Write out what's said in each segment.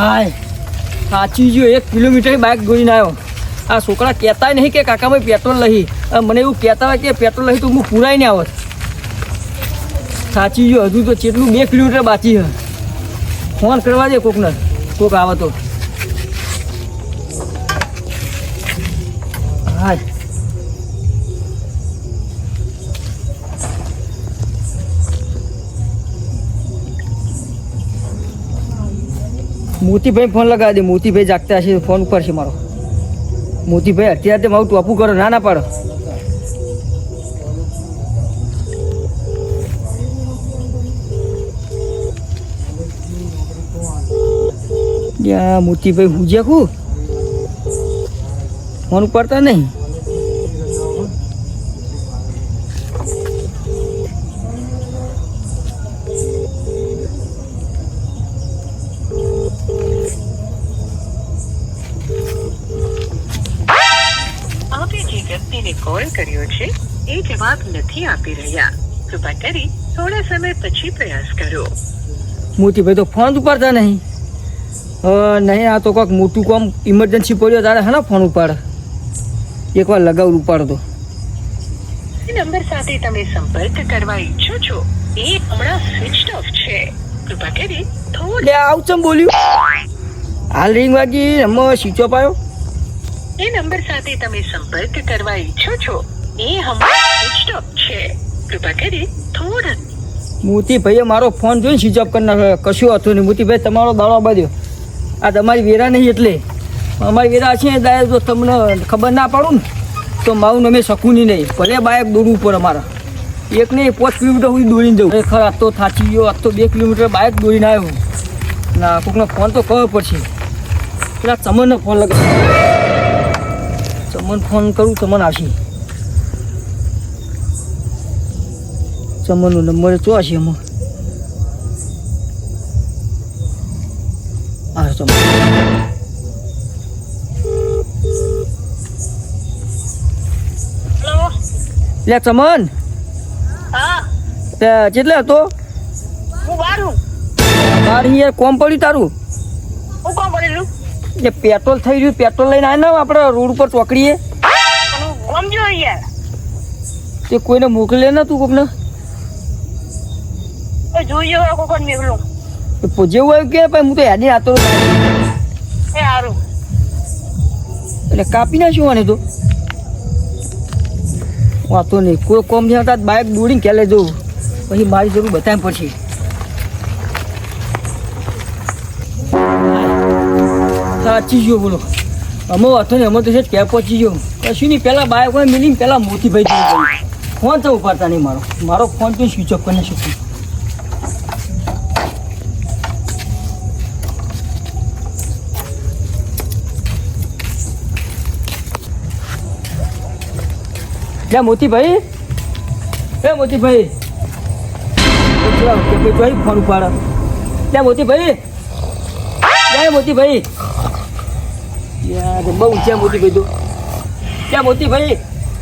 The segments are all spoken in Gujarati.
હાય, સાચી ગયો એક કિલોમીટર બાઇક દોડીને આવ્યો. આ છોકરા કહેતા નહીં કે કાકા ભાઈ પેટ્રોલ લહી મને એવું કહેતા હોય કે પેટ્રોલ લહી તો હું પૂરાય નહીં આવત. સાચી ગયો હજુ તો કેટલું બે કિલોમીટર બાકી છે. ફોન કરવા દે કોકને, કોક આવે તો. હાય. મોતીભાઈ ફોન લગાવી દે. મોતીભાઈ જાગતા હશે ફોન ઉપર છે મારો. મોતીભાઈ, અત્યારે મારું ટોપું કરો, ના ના પાડો. મોતીભાઈ હુજ્યા કુ ફોન ઉપાડતા નહીં? જે કોલ કર્યો છે એ જવાબ નથી આપી રહ્યા. કૃપા કરી થોડા સમય પછી પ્રયાસ કરો. મોતીભાઈ તો ફોન ઉપાડતા નહીં. નહીં આ તો કોઈક મોટું કામ ઇમરજન્સી પડ્યો તારે હા ફોન ઉપાડ. એકવાર લગાવ ઉપાડ દો નંબર સાથે તમે સંપર્ક કરવા ઈચ્છો છો એ હમણાં સ્વિચ ઓફ છે. કૃપા કરી થોડે આવું ચમ બોલ્યું? હાલ રિંગ વાગી એમાં સ્વિચ ઓફ આવ્યો? એ નંબર સાથે તમે સંપર્ક કરવા ઈચ્છો છો, એ હમણાં સ્વિચ ઓફ છે. કૃપા કરી થોડા મોતીભાઈએ મારો ફોન જોઈને સ્વિચ ઓફ કરી નાખ્યો. કશું હતું નહીં. મોતીભાઈ, તમારો દાડો બાંધ્યો આ તમારી વેરા નહીં એટલે. અમારી વેરા છે, દાદા, જો તમને ખબર ના પાડું ને, તો મારું અમે શકું નહીં. ભલે બાયક દોડવું પડે અમારા એક નહીં, પાંચ કિલોમીટર સુધી દોડીને જવું. ખરેખર આ તો થાચી ગયો. આ તો બે કિલોમીટર બાયક દોડીને આવ્યો. ના, કોકનો ફોન તો ખબર પડશે. પેલા ચમનનો ફોન લગાવ ચમન ફોન કરું ચમન આવશે. ચમનનો નંબર ચો હશે એમાં. આ ચમન લે ચમન. કેટલે હતો? હું બારું. અહીંયા કોમ પડ્યું તારું? હું કોણ બોલેલું એ પેટ્રોલ થઈ રહ્યું, પેટ્રોલ લઈને આવે ને આપણે રોડ ઉપર ચોકડીએ? તે કોઈને મોકલે ને તું કોકને? જેવું આવ્યું કે ભાઈ, હું તો યાદી આતો એટલે કાપી નાખ્યું આને તો. વાતો નહીં. કોઈ કોમ નહીં આવતા બાઇક દોડીને ક્યાં લઈ પછી મારી જરૂર બતાવી પછી. સાચી ગયો બોલો? અમે હતો ને અમે તો છે ક્યાં પહોંચી ગયો. કશું નહીં પહેલાં બાઇક હોય મિલીને પહેલાં મોતીભાઈ જોઈ ફોન તો ઉપાડતા નહીં મારો. મારો ફોન તો સ્વિચ ઓફ કરીને શકું લે મોતીભાઈ. એ મોતીભાઈ. ભાઈ ફોન ઉપાડ. લે મોતીભાઈ. લે મોતીભાઈ. યાર બહુ ઊંચા મોતીભાઈ તો. લે મોતીભાઈ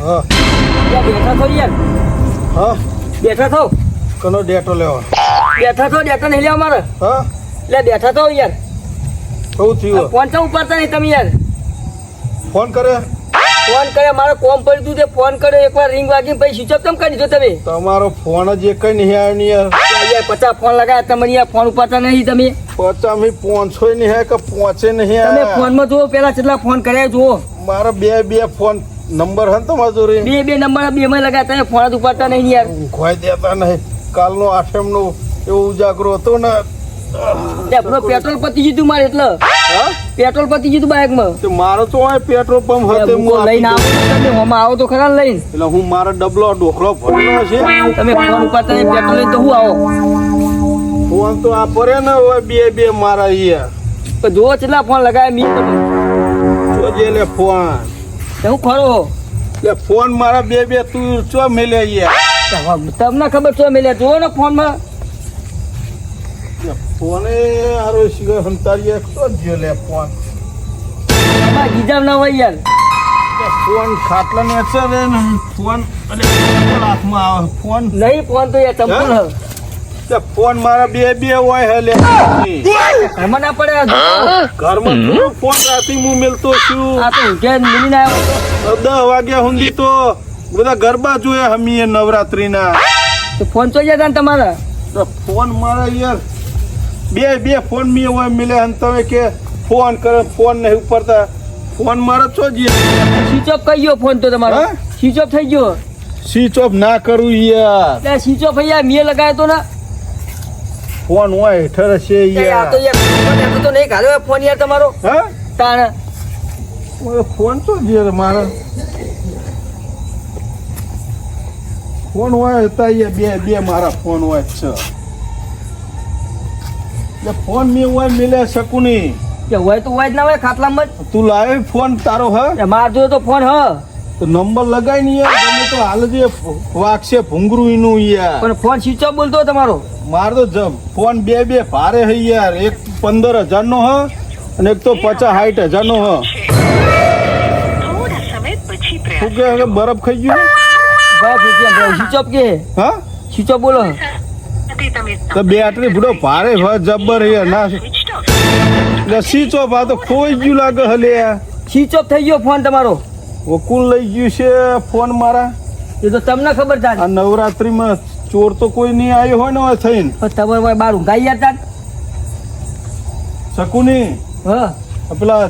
હા. લે બેઠા થો યાર. હા. બેઠા થો કનો ડેટો લેવા બેઠા થો બેઠા નહીં લેવા મારે? હા. લે બેઠા થો યાર. કહું થયું. ફોન તો ઉપાડતા નહીં તમે યાર. ફોન કરે. ફોન કરે મારો કોમ પડ્યું તું તે ફોન કર્યો એકવાર રિંગ વાગી પછી સ્વિચ ઓફ કેમ કરી દીધો તમે? તમારો ફોન જ એક નહીં આવ્યો નહીં યાર. પચાસ ફોન લગાવ્યા તમે યાર ફોન ઉપાડતા નહીં તમે. પચાસ મી પોંચસો નહીં કે પહોંચે નહીં તમે ફોનમાં જુઓ પેલા કેટલા ફોન કર્યા જુઓ. મારા બે બે ફોન નંબર હન ને તો મજૂરી બે બે નંબર બે માં લગાતા ફોન જ ઉપાડતા નહીં યાર. ઊંઘવાય દેતા નહીં. કાલનો આઠમ નો એવું ઉજાગરો હતો ને પેટ્રોલ પતી જીધું મારે એટલે. હા? પેટ્રોલ પતી જીધું તું બાઇકમાં. મારો તો પેટ્રોલ પંપ હતો લઈને આવો તમે હોમાં આવો તો ખરા લઈને. એટલે હું મારો ડબલો ઢોકળો ભરેલો છે. તમે ફોન ઉપર તમે પેટ્રોલ લઈને તો હું આવો. ફોન તો આ પરે ને હવે બે બે મારા અહીંયા. જો જુઓ કેટલા ફોન લગાવ્યા મી તમે. જોજે લે ફોન. હું ખરો લે ફોન મારા બે બે તું ચો મેલે અહીંયા? તમને ખબર ચો મેલે? જુઓ ને ફોનમાં. ફોને હારો શિખર હંતારીએ તો જ લે ફોન ગીજામ ના હોય યાર ફોન ખાટલા ને અસર ફોન અને ફોન હાથમાં આવે ફોન નહીં ફોન તો યાર ચંપલ ફોન મારા બે બે હોય હે લે ઘરમાં ના પડે ઘરમાં ફોન રાતી હું મેલતો છું આ તો ઊંઘે મિલીને આવ્યો દસ વાગ્યા સુધી તો બધા ગરબા જોયા હમીએ નવરાત્રીના તો ફોન તો ગયા તમારા તો ફોન મારા યાર બે બે ફોન મી હોય મિલે અને તમે કે ફોન કરે ફોન નહીં ઉપરતા. ફોન મારો છો જી. સ્વિચ ઓફ કઈ ગયો ફોન તો તમારો? સ્વિચ ઓફ થઈ ગયો. સ્વિચ ઓફ ના કરું યાર. એ સ્વિચ ઓફ અહીંયા મેં લગાવ્યો તો ને. ફોન હોય હેઠળ છે તે આ તો યાર. યાર ફોન તો નહીં કાઢ્યો ફોન યાર તમારો. હા? તાણ. ફોન તો જે યાર મારા. ફોન હોય હતા બે બે મારા ફોન હોય છે. ફોન મેં હોય મિલે શકું નહીં. કે હોય તો હોય જ ના હોય ખાટલામાં તું લાવે ફોન તારો હ? માર જોયો તો ફોન હ? તો નંબર લગાઈ ને તમે તો હાલ જે વાગશે ભૂંગરું એનું યાર. પણ ફોન સ્વિચ ઓફ બોલતો તમારો. માર તો જમ ફોન બે બે ભારે હે યાર. એક પંદર હજાર નો હ? અને એક તો પચાસ સાઠ હજાર નો હ? શું કે બરફ ખાઈ ગયું? બસ સ્વિચ ઓફ કે. હા? સ્વિચ ઓફ બોલો. તો બેટરી ભૂડો ભારે હ જબ્બર હે ના. એટલે સ્વિચ ઓફ આ તો ખોઈ ગયું લાગે હલે. સ્વિચ ઓફ થઈ ગયો ફોન તમારો. વકુલ લઈ ગયું છે ફોન મારા. એ તો તમને ખબર આ નવરાત્રીમાં ચોર તો કોઈ નહીં આવ્યો હોય ને હવે થઈને. તમે ભાઈ બાર ઊંઘાઈ ગયા તા શકુની હા. પેલા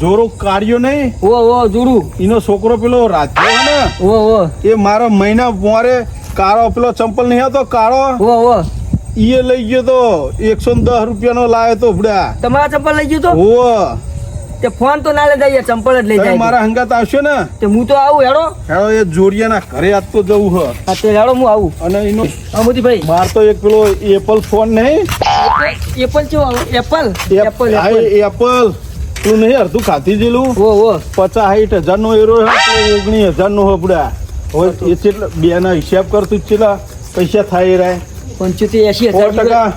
જોરો કાર્યો નહીં? ઓ ઓ જોડું. એનો છોકરો પેલો રાજ્યો હે ને? ઓ ઓ. એ મારા મહિના મોરે કાળો પેલો ચંપલ નહીં હતો કાળો? ઓ ઓ. ઈએ લઈ ગયો તો એકસો ને દસ રૂપિયાનો લાવ્યો તો ભડા. તમારા ચંપલ લઈ ગયો તો? ઓ તે ફોન તો ના લઈ જાય ચંપલ જ લઈ જાય. મારા હંગાત આવશો ને? તે હું તો આવું હેડો. હેડો એ જોડિયાના ઘરે આજ તો જવું હ. હા તે હેડો હું આવું. અને એનો અમુદીભાઈ માર તો એક પેલો એપલ ફોન નહીં. એપલ કેવો એપલ? Apple Apple. તું નહીં અડધું ખાતી જેલું? ઓ ઓ પચાસ સાઠ હજાર નો એરો હે તો ઓગણીસ હજાર નો હપડા હવે એ ચેટલા બે ના હિસાબ કરતું કેટલા પૈસા થાય રહ્યા પંચોતેર એસી હજાર ટકા.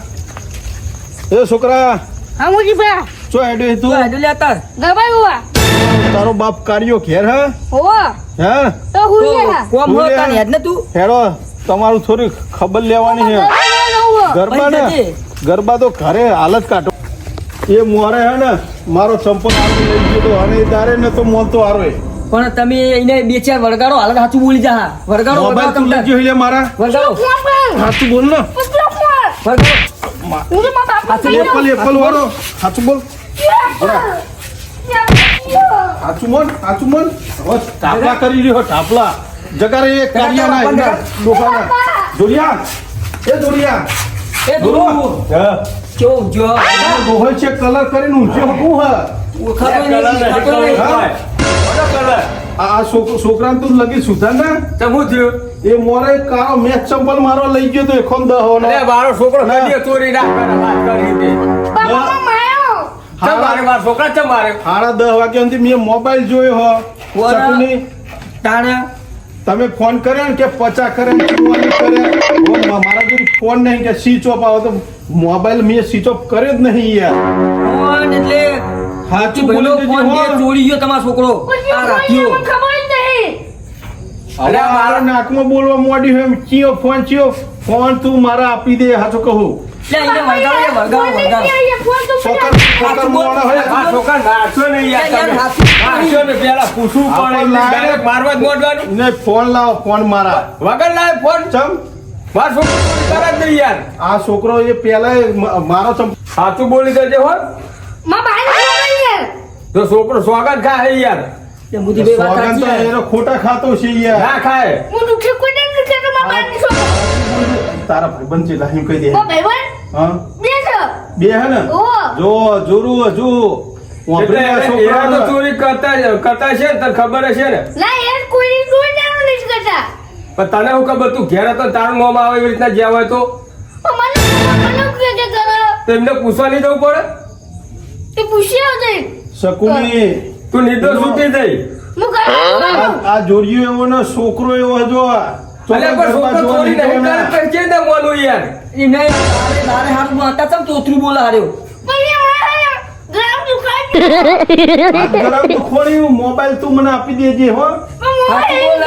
એ છોકરા હા મોજી ભા ચો હેડે તું? તું હેડો લે તાર હુઆ. તારો બાપ કાર્યો ઘેર હે? હોવા. હે? તો તો હુયા કોમ હો તું હેડ ને તું? હેડો તમારું થોડી ખબર લેવાની છે. ગરબા ને ગરબા તો ઘરે હાલત કાઢો. એ મોરે હે ને મારો સંપર્ક આવી લઈ ગયો તો અને તારે ને તો મોનતો હારો એ. પણ તમે એને બે ચાર વળગાડો હાલ હાથું બોલી જા હા. વળગાડો મોબાઈલ તું લેજો વળગાડો મારા. વળગાડો. હાથું બોલ ને. વળગાડો. એપલ એપલ વાળો. હાથું બોલ. હાથું બોલ હાથું બોલ. હવે ટાપલા કરી રહ્યો ટાપલા. જગારે એ કાઢિયા ના દુકાન દુરિયા એ દોરિયા એ દુરુ. હા. કેવો જો ગોહલ છે કલર કરીને ઊંચે હું હ. ખાતો નહીં ખાતો નહીં? આ તું લગી સુધાર ને. ચમુ થયું? એ મોરે કાળો મેચ ચંપલ મારો લઈ ગયો તો દહવાનો અરે મારો છોકરો કદી ચોરી ના કરે વાત કરી મારે છોકરા છે મારે સાડા દસ વાગ્યા સુધી મેં મોબાઈલ જોયો હો. કોના? શકુની, તાણે? તમે ફોન કર્યો ને કે પચા કરે કરે? મારા જોડે ફોન નહીં કે સ્વિચ ઓફ આવે તો મોબાઈલ મેં સ્વિચ ઓફ કર્યો જ નહીં યાર. ફોન એટલે સાચું બોલો ફોન દેજે ચોરી ગયો તમારો છોકરો. આ રાખ્યો. અરે મારો નાકમાં બોલવા મોડી હોય ચિયો ફોન ચિયો. ફોન તું મારા આપી દે હાચો કહું. હોય. હાચું. લાવે. ફોન લાવો ફોન મારા. વગર લાવે ફોન. ચમ. મારો છોકરો કરે જ નહીં યાર. આ છોકરો એ પેલા મારો સાચું બોલી દેજે હો. જો છોકરો સ્વાગત ખાય હે યાર. તે વાત તો એનો ખોટા ખાતો છે યાર. ના ખાય. તારા ભાઈબંધ છે લાહીમ કહી દે. હા? બે હે ને? જો જોરું તો ચોરી કરતા કરતા છે તને ખબર હશે ને? પણ તને હું ખબર તું ઘેર હતો તારું મોમ આવે એવી રીતના જ્યાં હોય તો? તો એમને પૂછવા નહીં જવું પડે? શકુની. તું નિર્દોષ છૂટી થઈ. આ- આ જોડિયો એવો ને છોકરો એવો હતો આ. કરે મોબાઈલ તું મને આપી દેજે હો. હાચું બોલ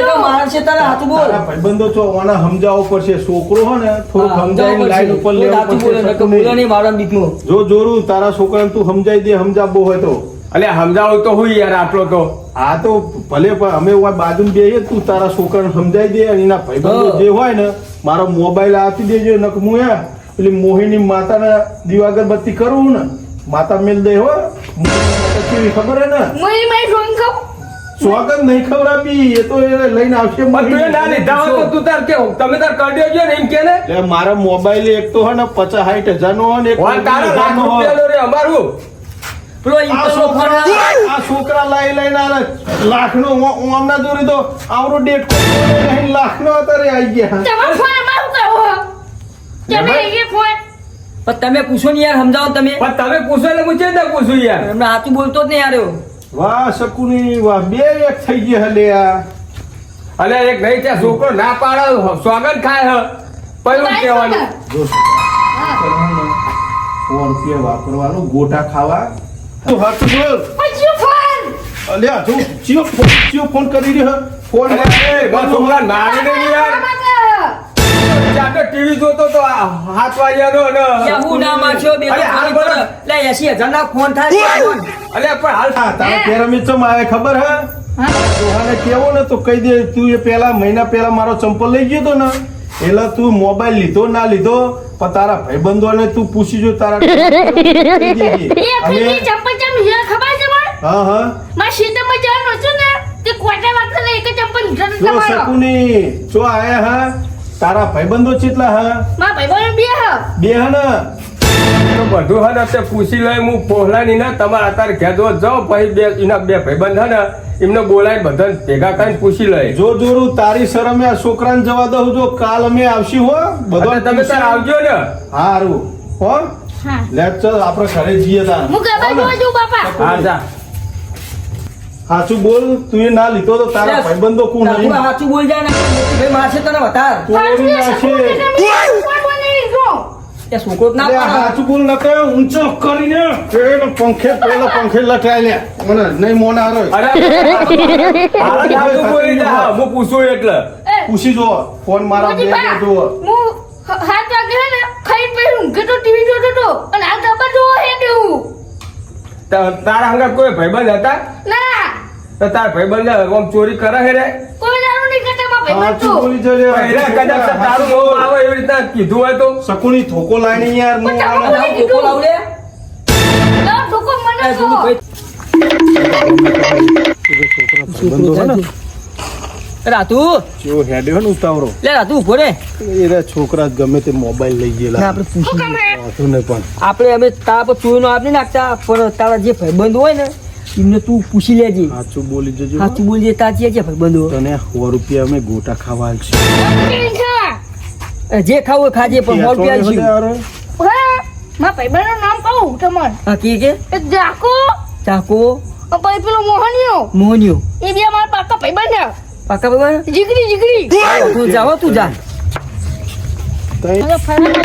તારે હાચું બોલ. તારા ભાઈબંધો છો આને સમજાવવો પડશે. છોકરો હો ને થોડું હા, સમજાવીને લાઈન ઉપર લેવું પડશે જો જોરું તારા છોકરાને તું સમજાવી દે સમજાવવો હોય તો. અલે સમજાવું તો હું યાર આટલો તો. આ તો ભલે અમે બાજુ બેહીએ તું તારા છોકરાને સમજાવી દે અને એના ભાઈબંધો જે હોય ને મારો મોબાઈલ આપી દેજો નક હું હે પેલી મોહિની માતાને દીવાગરબત્તી કરું ને માતા મેલ દે હો. કેવી ખબર હે ને? મને મારી ફોન કહું સ્વાગત નહીં ખવડાવી એ તો એ લઈને આવશે તું ના લીધા હોય તો તું તાર કે તમે તાર કરડ્યો છે ને એમ કે ને? મારા મોબાઈલ એક તો હે ને પચાસ સાઠ હજાર નો હોય ને એક લાખ રે અમારું. પેલો આ ઇન્ટરનો ફોન આ છોકરા લાઈ લઈને આને લાખનો હું આમના દોરી તો આવરો ડેટ લાખનો અત્યારે આવી ગયા તમારો ફોન અમારું કહો તમે એ ફોન? પણ તમે પૂછો ને યાર સમજાવો તમે. પણ તમે પૂછો એટલે હું ચેતા પૂછું યાર? એમને હાથું બોલતો જ નહીં યાર વાહ શકુની વાહ. બે એક થઈ ગયા હલે આ. અલે એક નહીં ત્યાં છોકરો ના પાડે સ્વાગત ખાય હ. પહેલું કહેવાનું. ફોન પે વાપરવાનું ગોટા ખાવા. તું હાથ બોલ પછી ફોન! અલ્યા તું ચિયો ફોન ચિયો ફોન કરી રહ્યો ફોન એ, બસ છોકરા નાની ને યાર. જાતે ટીવી જોતો તો આ હાથ વાગ્યાનો ને યા હું ના મારશો બે અરે, હાલ બોલ. લે એસી હજાર ના ફોન થાય અલ્યા. પણ હાલ હા તારા પેરામિડ ચમ આવે ખબર હે. જોહાને કેવો ને તો કહી દે તું એ પેલા મહિના પેલા મારો ચંપલ લઈ ગયો તો ને. એટલે તું મોબાઈલ લીધો ના લીધો પણ તારા ભાઈબંધોને તું પૂછી જો તારા હા હા. માં શીતમાં જવાનું હતું ને તે કોટા વાગતા એક જ જો શકુની જો આયા હા તારા ભાઈબંધો કેટલા હા? માં બે હ. બે હા ને? બધું હા તે પૂછી લઈ હું પોહલાની ના તમારા અત્યારે ઘેર જાઓ પછી બે એના બે ભાઈબંધ હા ને એમને બોલાય બધા ભેગા કરીને પૂછી લે. જો જોરું તારી શરમે આ છોકરાને જવા દઉં જો કાલ અમે આવશી હો એટલે તમે સર આવજો ને. હારું. હો? હા. લે ચલ આપણે ઘરે જઈએ તાર. હું બાપા. જા. સાચું બોલ તું એ ના લીધો તો તારા ભાઈબંધો કોણ તારું નહીં? હાચું બોલ જાય ને. ભાઈ મારશે તને વધાર. તોડી નાખે તે છોકરો ના અરે બોલ ન ઊંચો કરીને પેલો પંખે પેલો પંખે લટાઈ લે મને નહીં મોન આરો અરે હાલ બોલી જા હું પૂછું એટલે પૂછી જો ફોન મારા બે જો હું હાથ વાગે ને ખાઈ પી ઊંઘે તો ટીવી જોતો તો અને આ ડબ્બા જોવો હે દેવું તા- તારા હંગા કોઈ ભાઈબંધ હતા ના તો તાર ભાઈબંધ આમ ચોરી કરે હે રે કોઈ કીધું હોય તો. શકુની યાર ઠોકો. રાતુ. જેવો હેડ્યો ને ઉતાવળો. લે રાતુ ઊભો રે. એ છોકરા ગમે તે મોબાઈલ લઈ ગયેલા. આપણે પૂછી વાંધો નહીં પણ. આપણે અમે તાપ પર આપી નાખતા પણ તારા જે ભાઈબંધ હોય ને એમને તું પૂછી લેજે. સાચું બોલી જજો સાચું બોલજે તાર જે જે ભાઈબંધો તને સો રૂપિયા અમે ગોટા ખાવા આલશું. એ જે ખાવું ખાજે પણ મોર રૂપિયા તો યાર, માં ભાઈબંધનું નામ કહું તમને? હા કે કે? જાકો. ચાકો પછી પેલો મોહનિયો. મોહનિયો. એ બે મારા પાકા ભાઈબંધ છે. પાકા બાબા જીગરી જીગરી. તું જાવ તું જા. તઈ હવે ફરવા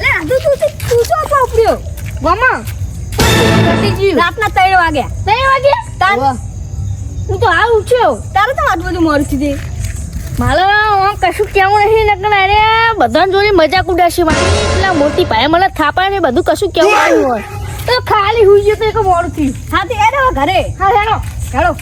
લે આજુ તું તું તું શું પાપડ્યો રાતના ત્રણ વાગ્યા ત્રણ વાગે? તાર હું તો હાલ ઉઠ્યો. તારે તો આટલું બધું મોડું થયું મારે આમ કશું કેવું નહીં નકર અરે બધાને જોડે મજાક ઉડાશે મારી. મોટી ભાઈ મને થાપા ને બધું કશું કેવું નહીં હોય. તો ખાલી હુઈ ગયો તો એક મોડું થયું. હા તે ઘરે. હા હેડો. હેડો.